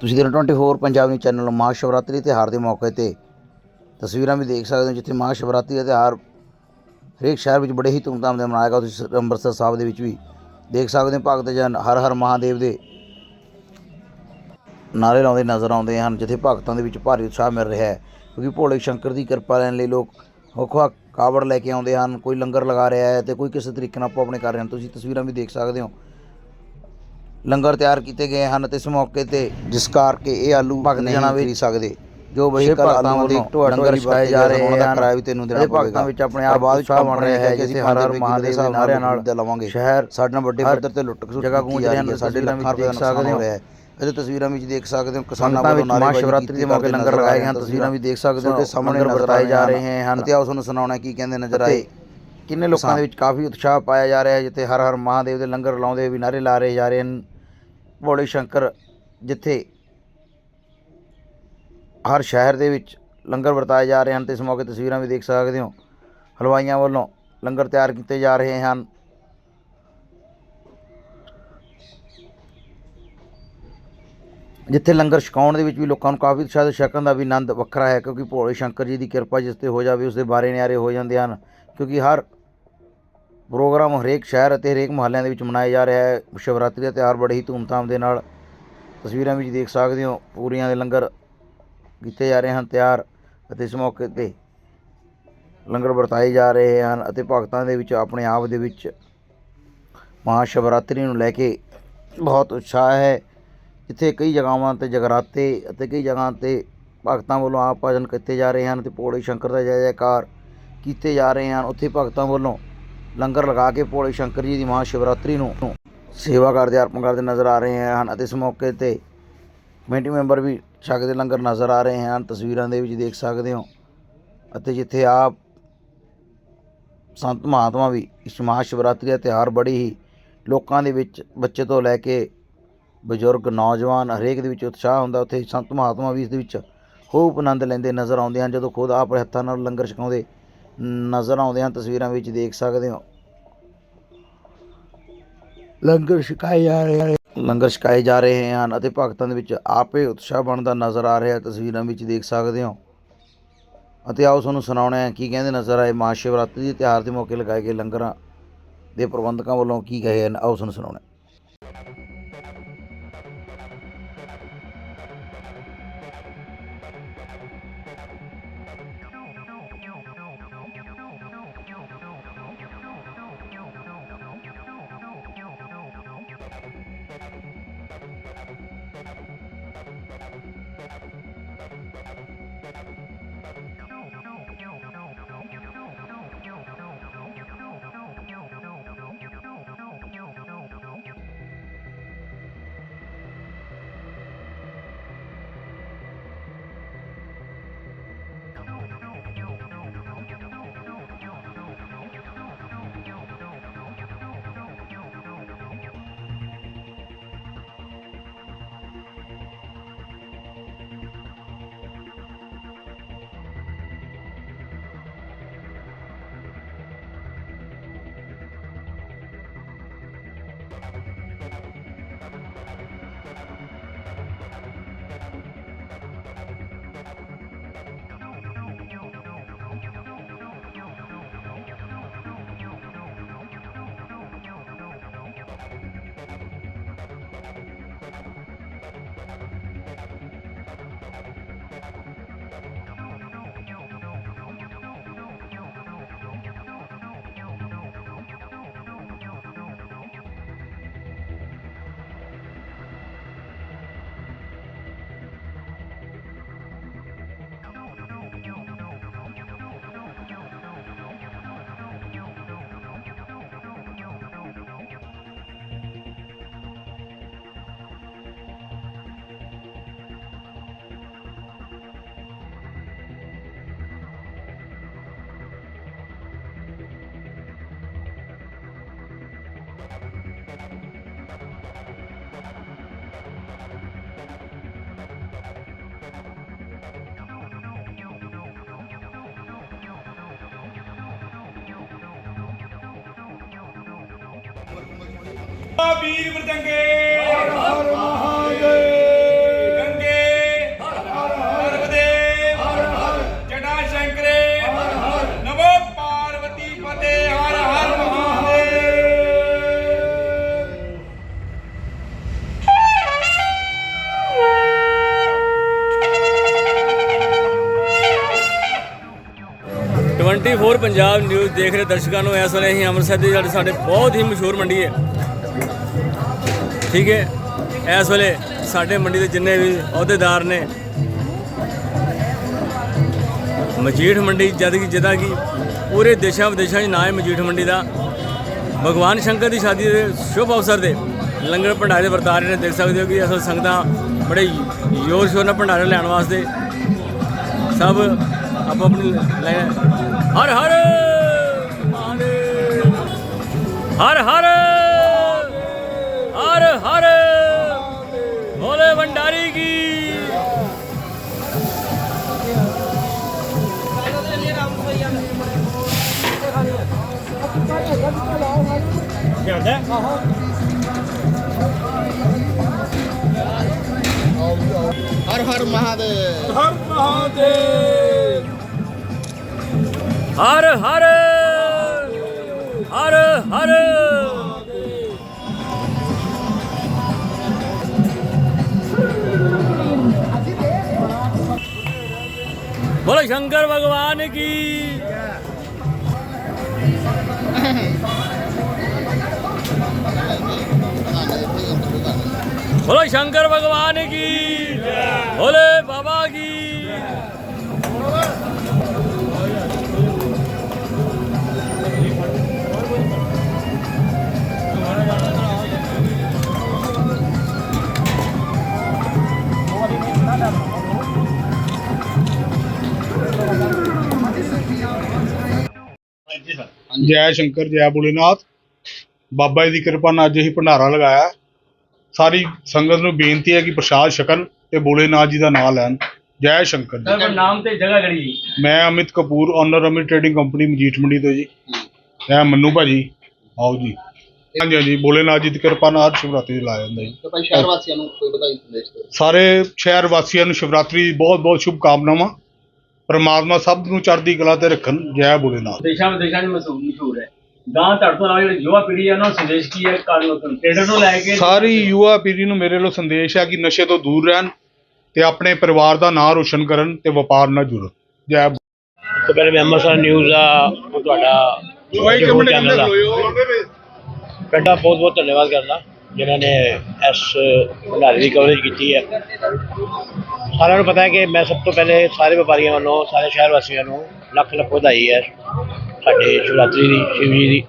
ਤੁਸੀਂ ਦਿਨ 24 Punjab news channel ਮਹਾ ਸ਼ਿਵਰਾਤਰੀ ਤਿਉਹਾਰ ਦੇ ਮੌਕੇ ਤੇ। ਤਸਵੀਰਾਂ ਵੀ ਦੇਖ ਸਕਦੇ ਹੋ ਜਿੱਥੇ ਮਹਾ ਸ਼ਿਵਰਾਤਰੀ ਦਾ ਤਿਉਹਾਰ ਹਰੇਕ ਸ਼ਹਿਰ ਵਿੱਚ ਬੜੇ ਹੀ ਧੂਮਧਾਮ ਨਾਲ ਮਨਾਇਆ ਗਿਆ। ਤੁਸੀਂ ਅੰਮ੍ਰਿਤਸਰ ਸਾਹਿਬ ਦੇ ਵਿੱਚ ਵੀ ਦੇਖ ਸਕਦੇ ਹੋ ਭਗਤ ਜਨ ਹਰ ਹਰ ਮਹਾਦੇਵ ਦੇ ਨਾਰੇ ਲਾਉਂਦੇ ਨਜ਼ਰ ਆਉਂਦੇ ਹਨ, ਜਿੱਥੇ ਭਗਤਾਂ ਦੇ ਵਿੱਚ ਭਾਰੀ ਉਤਸ਼ਾਹ ਮਿਲ ਰਿਹਾ ਹੈ, ਕਿਉਂਕਿ ਭੋਲੇ ਸ਼ੰਕਰ ਦੀ ਕਿਰਪਾ ਲੈਣ ਲਈ ਲੋਕ ਵੱਖ-ਵੱਖ ਕਾਵੜ ਲੈ ਕੇ ਆਉਂਦੇ ਹਨ, ਕੋਈ ਲੰਗਰ ਲਗਾ ਰਿਹਾ ਹੈ ਤੇ ਕੋਈ ਕਿਸੇ ਤਰੀਕੇ ਨਾਲ ਆਪੋ ਆਪਣੇ ਕਰ ਰਹੇ ਹਨ ਤੁਸੀਂ ਤਸਵੀਰਾਂ ਵੀ ਦੇਖ ਸਕਦੇ ਹੋ ਲੰਗਰ ਤਿਆਰ ਕੀਤੇ ਗਏ ਹਨ ਤੇ ਇਸ ਮੌਕੇ ਤੇ ਜਿਸ ਕਰਕੇ ਇਹ ਆਲੂ ਭਗਤ ਜਣਾ ਵੀ ਸਕਦੇ ਜੋ ਬਈ ਭਗਤਾਂ ਵੱਲੋਂ ਲੰਗਰ ਛਕਾਏ ਜਾ ਰਹੇ ਹਨ। ਕਿਰਾਇਆ ਵੀ ਤੈਨੂੰ ਦੇਣਾ ਪਵੇਗਾ ਭਗਤਾਂ ਵਿੱਚ ਆਪਣੇ ਆਪ ਬਾਅਦ ਸ਼ਾਹ ਬਣ ਰਿਹਾ ਹੈ ਕਿ ਅਸੀਂ ਹਰ ਹਰ ਮਹਾਦੇਵ ਦੇ ਨਾਰਿਆਂ ਨਾਲ ਲਵਾਂਗੇ। ਸ਼ਹਿਰ ਸਾਡੇ ਨਾਲ ਵੱਡੇ ਪੱਧਰ ਤੇ ਲੁੱਟ ਖਸੁੱਟ ਜਗ੍ਹਾ ਗੂੰਜ ਰਹੇ ਹਨ ਸਾਡੇ ਲੱਖਾਂ ਰੁਪਏ ਦੇਖ ਸਕਦੇ ਹੋ ਇਹਦੇ ਤਸਵੀਰਾਂ ਵਿੱਚ ਦੇਖ ਸਕਦੇ ਹੋ ਕਿਸਾਨਾਂ ਵੱਲੋਂ ਨਾਰੇ ਸ਼ਿਵਰਾਤਰੀ ਦੇ ਮੌਕੇ ਲੰਗਰ ਲਗਾਏ ਗਏ ਹਨ ਤਸਵੀਰਾਂ ਵੀ ਦੇਖ ਸਕਦੇ ਹੋ ਤੇ ਸਾਹਮਣੇ ਵਰਤਾਏ ਜਾ ਰਹੇ ਹਨ। ਤੇ ਆਓ ਤੁਹਾਨੂੰ ਸੁਣਾਉਣਾ ਕੀ ਕਹਿੰਦੇ ਨਜ਼ਰ ਆਏ? ਕਿੰਨੇ ਲੋਕਾਂ ਦੇ ਵਿੱਚ ਕਾਫੀ ਉਤਸ਼ਾਹ ਪਾਇਆ ਜਾ ਰਿਹਾ ਹੈ ਜਿੱਥੇ ਹਰ ਹਰ ਮਹਾਦੇਵ ਦੇ ਲੰਗਰ ਲਾਉਂਦੇ ਵੀ ਨਾਰੇ ਲਾ ਰਹੇ ਜਾ ਰਹੇ ਹਨ ਭੋਲੇ ਸ਼ੰਕਰ ਜਿੱਥੇ ਹਰ ਸ਼ਹਿਰ ਦੇ ਵਿੱਚ ਲੰਗਰ ਵਰਤਾਏ ਜਾ ਰਹੇ ਹਨ ਤੇ ਇਸ ਮੌਕੇ ਤਸਵੀਰਾਂ ਵੀ ਦੇਖ ਸਕਦੇ ਹੋ। ਹਲਵਾਈਆਂ ਵੱਲੋਂ ਲੰਗਰ ਤਿਆਰ ਕੀਤੇ ਜਾ ਰਹੇ ਹਨ। ਜਿੱਥੇ ਲੰਗਰ ਛਕਾਉਣ ਦੇ ਵਿੱਚ ਵੀ ਲੋਕਾਂ ਨੂੰ ਕਾਫੀ ਸ਼ਾਇਦ ਤੇ ਛਕਣ ਦਾ ਵੀ ਆਨੰਦ ਵੱਖਰਾ ਹੈ ਕਿਉਂਕਿ ਭੋਲੇ ਸ਼ੰਕਰ ਜੀ ਦੀ ਕਿਰਪਾ ਜਿਸ ਤੇ ਹੋ ਜਾਵੇ ਉਸ ਦੇ ਬਾਰੇ ਨਿਆਰੇ ਹੋ ਜਾਂਦੇ ਹਨ ਕਿਉਂਕਿ ਹਰ ਪ੍ਰੋਗਰਾਮ ਹਰੇਕ ਸ਼ਹਿਰ ਅਤੇ ਹਰੇਕ ਮੁਹੱਲਿਆਂ ਦੇ ਵਿੱਚ ਮਨਾਇਆ ਜਾ ਰਿਹਾ ਹੈ। ਸ਼ਿਵਰਾਤਰੀ ਦਾ ਤਿਉਹਾਰ ਬੜੇ ਹੀ ਧੂਮਧਾਮ ਦੇ ਨਾਲ ਤਸਵੀਰਾਂ ਵਿੱਚ ਦੇਖ ਸਕਦੇ ਹੋ। ਪੂਰੀਆਂ ਦੇ ਲੰਗਰ ਕੀਤੇ ਜਾ ਰਹੇ ਹਨ, ਤਿਆਰ ਅਤੇ ਇਸ ਮੌਕੇ ਤੇ ਲੰਗਰ ਵਰਤਾਏ ਜਾ ਰਹੇ ਹਨ ਅਤੇ ਭਗਤਾਂ ਦੇ ਵਿੱਚ, ਆਪਣੇ ਆਪ ਦੇ ਵਿੱਚ ਮਹਾ ਸ਼ਿਵਰਾਤਰੀ ਨੂੰ ਲੈ ਕੇ ਬਹੁਤ ਉਤਸ਼ਾਹ ਹੈ। ਜਿੱਥੇ ਕਈ ਜਗ੍ਹਾਵਾਂ ਤੇ ਜਗਰਾਤੇ ਅਤੇ ਕਈ ਜਗ੍ਹਾ ਤੇ ਭਗਤਾਂ ਵੱਲੋਂ ਆਪ ਭਜਨ ਕੀਤੇ ਜਾ ਰਹੇ ਹਨ ਤੇ ਭੋਲੇ ਸ਼ੰਕਰ ਦਾ ਜੈ ਜੈਕਾਰ ਕੀਤੇ ਜਾ ਰਹੇ ਹਨ। ਉੱਥੇ ਭਗਤਾਂ ਵੱਲੋਂ ਲੰਗਰ ਲਗਾ ਕੇ ਭੋਲੇ ਸ਼ੰਕਰ ਜੀ ਦੀ ਮਹਾ ਸ਼ਿਵਰਾਤਰੀ ਨੂੰ ਸੇਵਾ ਕਰਦੇ, ਅਰਪਣ ਕਰਦੇ ਨਜ਼ਰ ਆ ਰਹੇ ਹਨ ਅਤੇ ਇਸ ਮੌਕੇ ਤੇ ਕਮੇਟੀ ਮੈਂਬਰ ਵੀ ਛਕਦੇ ਲੰਗਰ ਨਜ਼ਰ ਆ ਰਹੇ ਹਨ। ਤਸਵੀਰਾਂ ਦੇ ਵਿੱਚ ਦੇਖ ਸਕਦੇ ਹੋ ਅਤੇ ਜਿੱਥੇ ਆਪ ਸੰਤ ਮਹਾਤਮਾ ਵੀ ਇਸ ਮਹਾ ਸ਼ਿਵਰਾਤਰੀ ਦਾ ਤਿਉਹਾਰ ਬੜੀ ਹੀ ਲੋਕਾਂ ਦੇ ਵਿੱਚ ਬੱਚੇ ਤੋਂ ਲੈ ਕੇ ਬਜ਼ੁਰਗ, ਨੌਜਵਾਨ ਹਰੇਕ ਦੇ ਵਿੱਚ ਉਤਸ਼ਾਹ ਹੁੰਦਾ। ਉੱਥੇ ਸੰਤ ਮਹਾਤਮਾ ਵੀ ਇਸ ਦੇ ਵਿੱਚ ਖੂਬ ਆਨੰਦ ਲੈਂਦੇ ਨਜ਼ਰ ਆਉਂਦੇ ਹਨ। ਜਦੋਂ ਖੁਦ ਆਪਣੇ ਹੱਥਾਂ ਨਾਲ ਲੰਗਰ ਛਕਾਉਂਦੇ ਨਜ਼ਰ ਆਉਂਦੇ ਹਨ, ਤਸਵੀਰਾਂ ਵਿੱਚ ਦੇਖ ਸਕਦੇ ਹੋ। ਲੰਗਰ ਛਕਾਏ ਜਾ ਰਹੇ ਹਨ। ਲੰਗਰ ਛਕਾਏ ਜਾ ਰਹੇ ਹਨ ਅਤੇ ਭਗਤਾਂ ਦੇ ਵਿੱਚ ਆਪੇ ਉਤਸ਼ਾਹ ਬਣਦਾ ਨਜ਼ਰ ਆ ਰਿਹਾ ਤਸਵੀਰਾਂ ਵਿੱਚ ਦੇਖ ਸਕਦੇ ਹੋ। ਅਤੇ ਆਓ ਤੁਹਾਨੂੰ ਸੁਣਾਉਣਾ ਹੈ, ਕੀ ਕਹਿੰਦੇ ਨਜ਼ਰ ਆਏ ਮਹਾ ਸ਼ਿਵਰਾਤਰੀ ਦੇ ਤਿਉਹਾਰ ਦੇ ਮੌਕੇ ਲਗਾਏ ਗਏ ਲੰਗਰਾਂ ਦੇ ਪ੍ਰਬੰਧਕਾਂ ਵੱਲੋਂ ਕੀ ਕਹੇ ਹਨ। ਆਓ ਤੁਹਾਨੂੰ ਸੁਣਾਉਣਾ ਵੀਰ ਬਰਜੰਗੇ ਹਰ ਮਹਾਦੇਵ। ਗੰਗੇ ਹਰ ਹਰ ਹਰ ਹਰ। ਹਰ ਜੜਾ ਸ਼ੰਕਰੇ। ਹਰ ਹਰ। ਨਮੋ ਪਾਰਵਤੀ ਪਤੇ ਹਰ ਹਰ ਮਹਾਦੇਵ। ਟਵੰਟੀ 24 ਪੰਜਾਬ ਨਿਊਜ਼ ਦੇਖ ਰਹੇ ਦਰਸ਼ਕਾਂ ਨੂੰ ਇਸ ਵੇਲੇ ਅਸੀਂ ਅੰਮ੍ਰਿਤਸਰ ਦੀ ਸਾਡੇ ਸਾਡੇ ਬਹੁਤ ਹੀ ਮਸ਼ਹੂਰ ਮੰਡੀ ਹੈ ਠੀਕ ਹੈ, ਇਸ ਵੇਲੇ ਸਾਡੇ ਮੰਡੀ ਦੇ ਜਿੰਨੇ ਵੀ ਅਹੁਦੇਦਾਰ ਨੇ, ਮਜੀਠ ਮੰਡੀ ਜਦ ਕਿ ਜਿਹਦਾ ਕਿ ਪੂਰੇ ਦੇਸ਼ਾਂ ਵਿਦੇਸ਼ਾਂ 'ਚ ਨਾਂ ਹੈ ਮਜੀਠ ਮੰਡੀ ਦਾ। ਭਗਵਾਨ ਸ਼ੰਕਰ ਦੀ ਸ਼ਾਦੀ ਦੇ ਸ਼ੁਭ ਅਵਸਰ ਦੇ ਲੰਗਰ ਭੰਡਾਰੇ ਦੇ ਵਰਤਾਰੇ ਨੇ, ਦੇਖ ਸਕਦੇ ਹੋ ਕਿ ਅਸਲ ਸੰਗਤਾਂ ਬੜੇ ਜ਼ੋਰ ਸ਼ੋਰ ਨਾਲ ਭੰਡਾਰਾ ਲੈਣ ਵਾਸਤੇ ਸਭ ਆਪੋ ਆਪਣੀ ਲਾਈਨ ਹਰ ਹਰ ਮਹਾਦੇਵ! ਹਰ ਹਰ geldi. Aha. Har har Mahadev. Har Mahadev. Har har. Har har. बोलो शंकर भगवान की બોલો શંકર ભગવાન કી ભોલે બાબા કી ਜੈ ਸ਼ੰਕਰ, ਜੈ ਬੁਲੇਨਾਥ ਬਾਬਾ ਜੀ ਦੀ ਕਿਰਪਾ ਨਾਲ ਅੱਜ ਹੀ ਭੰਡਾਰਾ ਲਗਾਇਆ। ਸਾਰੀ ਸੰਗਤ ਨੂੰ ਬੇਨਤੀ ਹੈ ਕਿ ਪ੍ਰਸ਼ਾਦ ਛਕਣ ਤੇ ਭੋਲੇਨਾਥ ਜੀ ਦਾ ਨਾਮ ਲੈਣ। ਜੈ ਸ਼ੰਕਰ ਜੀ। ਸਰ ਨਾਮ ਤੇ ਜਗ੍ਹਾ ਕਿਹੜੀ ਮੈਂ Amit Kapoor owner Amit trading company Majith Mandi ਤੋਂ ਜੀ। ਮੈਂ ਮੰਨੂ ਭਾਜੀ। ਆਓ ਜੀ। ਹਾਂਜੀ ਹਾਂਜੀ ਭੋਲੇਨਾਥ ਜੀ ਦੀ ਕਿਰਪਾ ਨਾਲ ਹਰ ਸ਼ਿਵਰਾਤਰੀ ਲਾਇਆ ਜਾਂਦਾ ਜੀ। ਤਾਂ ਭਾਈ ਸ਼ਹਿਰ ਵਾਸੀਆਂ ਨੂੰ ਕੋਈ ਵਧਾਈ ਸੰਦੇਸ਼ ਸਾਰੇ ਸ਼ਹਿਰ ਵਾਸੀਆਂ ਨੂੰ ਸ਼ਿਵਰਾਤਰੀ ਦੀ ਬਹੁਤ ਬਹੁਤ ਸ਼ੁਭ ਕਾਮਨਾਵਾਂ ਪਰਮਾਤਮਾ ਸਭ ਨੂੰ ਚੜ੍ਹਦੀ ਕਲਾ ਤੇ ਰੱਖਣ। ਜੈ ਭੋਲੇਨਾਥ। ਦੇਸ਼ਾਂ ਵਿਦੇਸ਼ਾਂ 'ਚ ਮਸ਼ਹੂਰ ਮਸ਼ਹੂਰ ਹੈ। ਗਾਂ ਧੜ ਤੋਂ ਜਿਹੜੀ ਯੁਵਾ ਪੀੜ੍ਹੀ ਹੈ ਉਹਨਾਂ ਨੂੰ ਸੰਦੇਸ਼ ਕੀ ਹੈ? ਨੂੰ? ਟ੍ਰੇਡਰ ਨੂੰ ਲੈ ਕੇ ਸਾਰੀ ਯੁਵਾ ਪੀੜ੍ਹੀ ਨੂੰ ਮੇਰੇ ਵੱਲੋਂ ਸੰਦੇਸ਼ ਹੈ ਕਿ ਨਸ਼ੇ ਤੋਂ ਦੂਰ ਰਹਿਣ ਤੇ ਆਪਣੇ ਪਰਿਵਾਰ ਦਾ ਨਾਂ ਰੋਸ਼ਨ ਕਰਨ ਤੇ ਵਪਾਰ ਨਾਲ ਜੁੜਨ ਜੈ ਤੋਂ ਪਹਿਲੇ ਮੈਂ ਅੰਮ੍ਰਿਤਸਰ ਨਿਊਜ਼ ਦਾ ਉਹ ਤੁਹਾਡਾ ਚੈਨਲ ਦਾ ਪਹਿਲਾਂ ਬਹੁਤ ਬਹੁਤ ਧੰਨਵਾਦ ਕਰਦਾ ਜਿਨ੍ਹਾਂ ਨੇ ਇਸ ਭੰਡਾਰੇ ਦੀ ਕਵਰੇਜ ਕੀਤੀ ਹੈ। ਸਾਰਿਆਂ ਨੂੰ ਪਤਾ ਹੈ ਕਿ ਮੈਂ ਸਭ ਤੋਂ ਪਹਿਲੇ ਸਾਰੇ ਵਪਾਰੀਆਂ ਵੱਲੋਂ ਸਾਰੇ ਸ਼ਹਿਰ ਵਾਸੀਆਂ ਨੂੰ ਲੱਖ ਲੱਖ ਵਧਾਈ ਹੈ। ਸਾਡੇ ਸ਼ਿਵਰਾਤਰੀ ਦੀ, ਸ਼ਿਵ ਜੀ ਦੀ।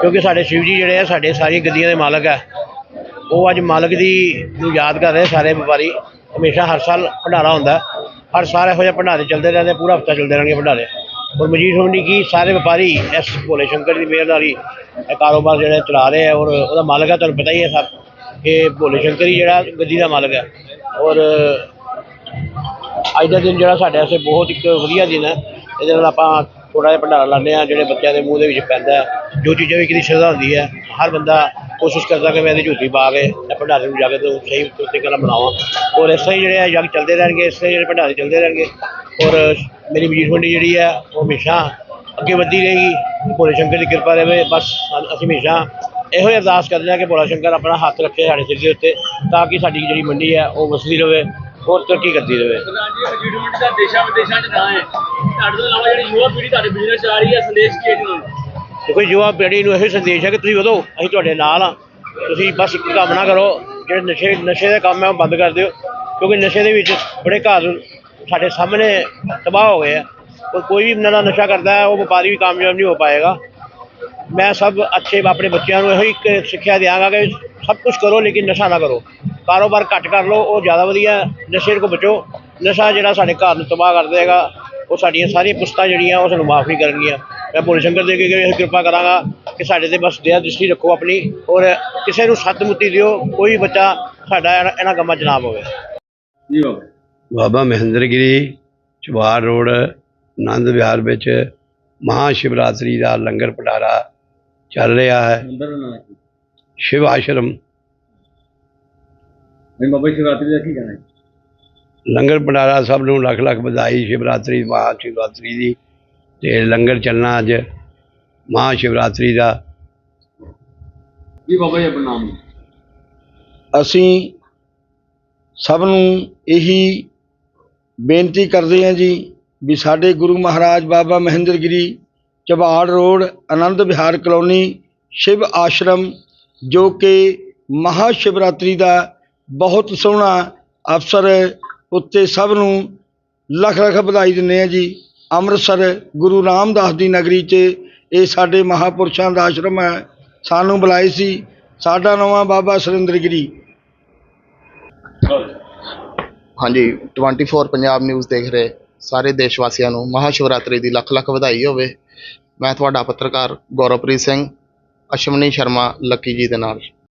ਕਿਉਂਕਿ ਸਾਡੇ ਸ਼ਿਵ ਜੀ ਜਿਹੜੇ ਆ, ਸਾਡੇ ਸਾਰੀਆਂ ਗੱਦੀਆਂ ਦੇ ਮਾਲਕ ਹੈ ਉਹ ਅੱਜ ਮਾਲਕ ਦੀ ਨੂੰ ਯਾਦ ਕਰ ਰਹੇ ਸਾਰੇ ਵਪਾਰੀ। ਹਮੇਸ਼ਾ ਹਰ ਸਾਲ ਭੰਡਾਰਾ ਹੁੰਦਾ। ਹਰ ਸਾਲ ਇਹੋ ਜਿਹੇ ਭੰਡਾਰੇ ਚੱਲਦੇ ਰਹਿੰਦੇ ਪੂਰਾ ਹਫਤਾ ਚੱਲਦੇ ਰਹਿਣਗੇ ਭੰਡਾਰੇ। ਔਰ ਮਜੀਦ ਹੋਣੀ ਕੀ, ਸਾਰੇ ਵਪਾਰੀ ਇਸ ਭੋਲੇ ਸ਼ੰਕਰ ਦੀ ਮਿਹਰ ਇਹ ਕਾਰੋਬਾਰ ਜਿਹੜਾ ਚਲਾ ਰਹੇ ਆ ਔਰ ਉਹਦਾ ਮਾਲਕ ਹੈ ਤੁਹਾਨੂੰ ਪਤਾ ਹੀ ਹੈ ਸਭ, ਕਿ ਭੋਲੇ ਸ਼ੰਕਰ ਹੀ ਜਿਹੜਾ ਗੱਦੀ ਦਾ ਮਾਲਕ ਹੈ ਔਰ ਅੱਜ ਦਾ ਦਿਨ ਜਿਹੜਾ ਸਾਡੇ ਵਾਸਤੇ ਬਹੁਤ ਇੱਕ ਵਧੀਆ ਦਿਨ ਹੈ ਇਹਦੇ ਨਾਲ ਆਪਾਂ ਥੋੜਾ ਜਿਹਾ ਭੰਡਾਰਾ ਲਾਉਂਦੇ ਆ ਜਿਹੜੇ ਬੱਚਿਆਂ ਦੇ ਮੂੰਹ ਦੇ ਵਿੱਚ ਪੈਂਦਾ ਜੋ ਚੀਜ਼ਾਂ ਵੀ ਕਿਦੀ ਸ਼ਰਧਾ ਹੁੰਦੀ ਹੈ, ਹਰ ਬੰਦਾ ਕੋਸ਼ਿਸ਼ ਕਰਦਾ ਕਿ ਮੈਂ ਇਹਦੀ ਝੂਠੀ ਪਾ ਕੇ ਇਹ ਭੰਡਾਰੇ ਨੂੰ ਜਾ ਕੇ ਤੋਂ ਸਹੀ ਤਰੀਕੇ ਨਾਲ ਬਣਾਵਾਂ। ਔਰ ਇਸ ਤਰ੍ਹਾਂ ਹੀ ਜਿਹੜੇ ਆ ਯੱਗ ਚੱਲਦੇ ਰਹਿਣਗੇ, ਇਸ ਤਰ੍ਹਾਂ ਹੀ ਜਿਹੜੇ ਭੰਡਾਰੇ ਚੱਲਦੇ ਰਹਿਣਗੇ। ਔਰ ਮੇਰੀ ਮਜੀਦ ਮੰਡੀ ਜਿਹੜੀ ਹੈ, ਉਹ ਹਮੇਸ਼ਾ ਅੱਗੇ ਵਧਦੀ ਰਹੇਗੀ। ਭੋਲੇ ਸ਼ੰਕਰ ਦੀ ਕਿਰਪਾ ਰਹੇ, ਬਸ ਅਸੀਂ ਹਮੇਸ਼ਾ ਇਹੋ ਹੀ ਅਰਦਾਸ ਕਰਦੇ ਹਾਂ ਕਿ ਭੋਲਾ ਸ਼ੰਕਰ ਆਪਣਾ ਹੱਥ ਰੱਖੇ ਸਾਡੇ ਸਿਰ ਦੇ ਉੱਤੇ, ਤਾਂ ਕਿ ਸਾਡੀ ਜਿਹੜੀ ਮੰਡੀ ਹੈ, ਉਹ ਵਸਦੀ ਰਹੇ। ਹੋਰ ਤਰੱਕੀ ਕਰਦੀ ਰਹੇ ਰਾਜੀ ਮਜੀਠ ਦਾ ਦੇਸ਼ਾਂ ਵਿਦੇਸ਼ਾਂ 'ਚ ਨਾਂ ਹੈ। ਤੁਹਾਡੇ ਤੋਂ ਇਲਾਵਾ ਜਿਹੜੀ ਯੁਵਾ ਪੀੜ੍ਹੀ ਤੁਹਾਡੇ ਬਿਜ਼ਨਸ ਚਲਾ ਰਹੀ ਹੈ ਸੰਦੇਸ਼ ਕੀ ਹੈ ਜੀ ਉਹਨਾਂ ਨੂੰ? ਦੇਖੋ ਯੁਵਾ ਪੀੜ੍ਹੀ ਨੂੰ ਇਹੋ ਸੰਦੇਸ਼ ਹੈ ਕਿ ਤੁਸੀਂ ਵਧੋ ਅਸੀਂ ਤੁਹਾਡੇ ਨਾਲ ਆ ਤੁਸੀਂ ਬਸ ਇੱਕ ਕੰਮ ਨਾ ਕਰੋ ਜਿਹੜੇ ਨਸ਼ੇ ਨਸ਼ੇ ਦਾ ਕੰਮ ਹੈ ਉਹ ਬੰਦ ਕਰ ਦਿਓ। ਕਿਉਂਕਿ ਨਸ਼ੇ ਦੇ ਵਿੱਚ ਬੜੇ ਘਰ ਸਾਡੇ ਸਾਹਮਣੇ ਤਬਾਹ ਹੋ ਗਏ ਆ। ਕੋਈ ਵੀ ਨਵਾਂ ਨਸ਼ਾ ਕਰਦਾ ਹੈ ਉਹ ਵਪਾਰੀ ਵੀ ਕਾਮਯਾਬ ਨਹੀਂ ਹੋ ਪਾਏਗਾ। ਮੈਂ ਸਭ ਅੱਛੇ ਆਪਣੇ ਬੱਚਿਆਂ ਨੂੰ ਇਹੋ ਇੱਕ ਸਿੱਖਿਆ ਦਿਆਂਗਾ ਕਿ ਸਭ ਕੁਝ ਕਰੋ ਲੇਕਿਨ ਨਸ਼ਾ ਨਾ ਕਰੋ। ਕਾਰੋਬਾਰ ਘੱਟ ਕਰ ਲਓ ਉਹ ਜ਼ਿਆਦਾ ਵਧੀਆ ਹੈ। ਨਸ਼ੇ ਤੋਂ ਬਚੋ। ਨਸ਼ਾ ਜਿਹੜਾ ਸਾਡੇ ਘਰ ਨੂੰ ਤਬਾਹ ਕਰ ਦੇਗਾ ਉਹ ਸਾਡੀਆਂ ਸਾਰੀਆਂ ਪੁਸਤਾਂ ਜਿਹੜੀਆਂ ਉਹ ਸਾਨੂੰ ਮਾਫ ਨਹੀਂ ਕਰਨਗੀਆਂ। ਮੈਂ ਭੋਲੇ ਸ਼ੰਕਰ ਦੇ ਕੇ ਇਹ ਕਿਰਪਾ ਕਰਾਂਗਾ ਕਿ ਸਾਡੇ ਤੇ ਬਸ ਦਇਆ ਦ੍ਰਿਸ਼ਟੀ ਰੱਖੋ ਆਪਣੀ ਔਰ ਕਿਸੇ ਨੂੰ ਸੱਤ ਮੁੱਤੀ ਦਿਓ ਕੋਈ ਬੱਚਾ ਸਾਡਾ ਇਹਨਾਂ- ਇਹਨਾਂ ਕੰਮਾਂ 'ਚ ਨਾ ਪਵੇ। ਜੀ ਬਾਬਾ। ਬਾਬਾ ਮਹਿੰਦਰਗਿਰੀ ਚਵਾਰ ਰੋਡ ਆਨੰਦ ਵਿਹਾਰ ਵਿੱਚ ਮਹਾ ਸ਼ਿਵਰਾਤਰੀ ਦਾ ਲੰਗਰ ਭੰਡਾਰਾ ਚੱਲ ਰਿਹਾ ਹੈ। ਸ਼ਿਵ ਆਸ਼ਰਮ ਨਹੀਂ ਬਾਬਾ ਸ਼ਿਵਰਾਤਰੀ ਦਾ ਕੀ ਕਹਿਣਾ ਹੈ ਲੰਗਰ ਭੰਡਾਰਾ ਸਭ ਨੂੰ ਲੱਖ ਲੱਖ ਵਧਾਈ ਸ਼ਿਵਰਾਤਰੀ ਮਹਾ ਸ਼ਿਵਰਾਤਰੀ ਦੀ। ਤੇ ਲੰਗਰ ਚੱਲਣਾ ਅੱਜ ਮਹਾ ਸ਼ਿਵਰਾਤਰੀ ਦਾ। ਜੀ ਬਾਬਾ ਜੀ ਆਪਣਾ ਨਾਮ ਅਸੀਂ ਸਭ ਨੂੰ ਇਹੀ ਬੇਨਤੀ ਕਰਦੇ ਹਾਂ ਜੀ ਵੀ ਸਾਡੇ ਗੁਰੂ ਮਹਾਰਾਜ ਬਾਬਾ ਮਹਿੰਦਰ ਗਿਰੀ ਚਬਾੜ ਰੋਡ ਆਨੰਦ ਵਿਹਾਰ ਕਲੋਨੀ ਸ਼ਿਵ ਆਸ਼ਰਮ ਜੋ ਕਿ ਮਹਾ ਸ਼ਿਵਰਾਤਰੀ ਦਾ ਬਹੁਤ ਸੋਹਣਾ ਅਫਸਰ ਉੱਤੇ ਸਭ ਨੂੰ ਲੱਖ ਲੱਖ ਵਧਾਈ ਦਿੰਦੇ ਆ ਜੀ। ਅੰਮ੍ਰਿਤਸਰ ਗੁਰੂ ਰਾਮਦਾਸ ਦੀ ਨਗਰੀ 'ਚ ਇਹ ਸਾਡੇ ਮਹਾਪੁਰਸ਼ਾਂ ਦਾ ਆਸ਼ਰਮ ਹੈ। ਸਾਨੂੰ ਬੁਲਾਏ ਸੀ। ਸਾਡਾ ਨਵਾਂ ਬਾਬਾ ਸੁਰਿੰਦਰ ਗਿਰੀ। ਹਾਂਜੀ 24 ਪੰਜਾਬ ਨਿਊਜ਼ ਦੇਖ ਰਹੇ। ਸਾਰੇ ਦੇਸ਼ ਵਾਸੀਆਂ ਨੂੰ ਮਹਾਸ਼ਿਵਰਾਤਰੀ ਦੀ ਲੱਖ ਲੱਖ ਵਧਾਈ ਹੋਵੇ। ਮੈਂ ਤੁਹਾਡਾ ਪੱਤਰਕਾਰ ਗੌਰਵਪ੍ਰੀਤ ਸਿੰਘ, ਅਸ਼ਵਨੀ ਸ਼ਰਮਾ, ਲੱਕੀ ਜੀ ਦੇ ਨਾਲ।